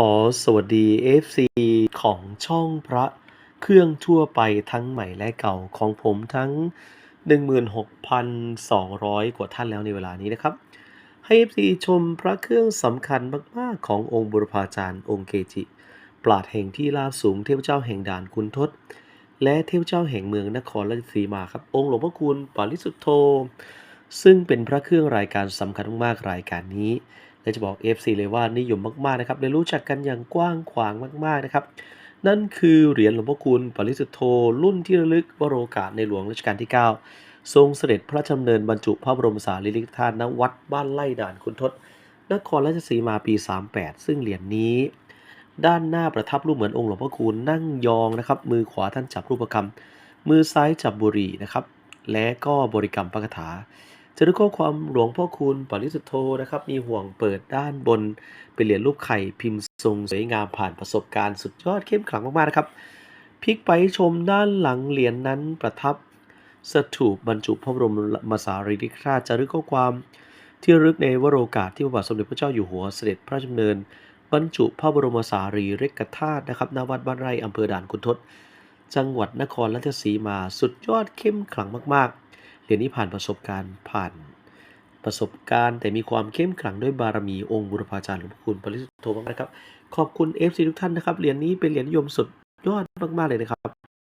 ขอสวัสดี FC ของช่องพระเครื่องทั่วไปทั้งใหม่และเก่าของผมทั้ง 16,200 กว่าท่านแล้วในเวลานี้นะครับ ให้ FC ชมพระเครื่องสำคัญมาก ๆ ขององค์บุรพาจารย์องค์เกจิ ปราดแห่งที่ราบสูงเทพเจ้าแห่งด่านคุณทศ และเทพเจ้าแห่งเมืองนครราชสีมาครับ องค์หลวงพ่อคุณปาริสุทธโธซึ่งเป็นพระเครื่องรายการสำคัญมากๆรายการนี้ และจะบอก FC เลยว่านิยมมากๆนะครับและรู้จักกันอย่างกว้างขวางมากๆนะครับ นั่นคือเหรียญหลวงพ่อคุณปริสุทธโธรุ่นที่ระลึกวโรกาสในหลวงรัชกาลที่ 9 ทรงเสด็จพระราชดำเนินบรรจุพระบรมสารีริกธาตุณวัดบ้านไร่ด่านคุณทศนครราชสีมาปี 38 ซึ่งเหรียญนี้ ด้านหน้าประทับรูปเหมือนองค์หลวงพ่อคูณนั่งยองนะครับ มือขวาท่านจับรูปกรรมมือซ้ายจับบุหรี่นะครับ และก็บริกรรมพระคาถา จะด้วยข้อความหลวงพ่อคูณปริสุทธโธนะครับ มีห่วงเปิดด้านบน เป็นเหรียญรูปไข่พิมพ์ทรงสวยงามผ่านประสบการณ์สุดยอดเข้มขลังมากๆนะครับพลิกไปชมด้านหลังเหรียญนั้นประทับสถูปบรรจุพระบรมมสารีริกธาตุจารึกข้อความ ที่ระลึกในวโรกาสที่พระบาทสมเด็จพระเจ้าอยู่หัวเสด็จพระราชดำเนิน บรรจุพระบรมสารีริกธาตุนะครับณวัดบ้านไร่อำเภอด่านคุณทศจังหวัดนครราชสีมาสุดยอดเข้มขลังมากๆ เหรียญนี้ผ่านประสบการณ์ผ่านประสบการณ์แต่มีความเข้มขลังด้วยบารมีองค์บุรพาจารย์หลวงพ่อคุณปริสุทธโธมากนะครับ ขอบคุณ FC ทุกท่านนะครับ เหรียญนี้เป็นเหรียญนิยมสุดยอดมากๆเลยนะครับ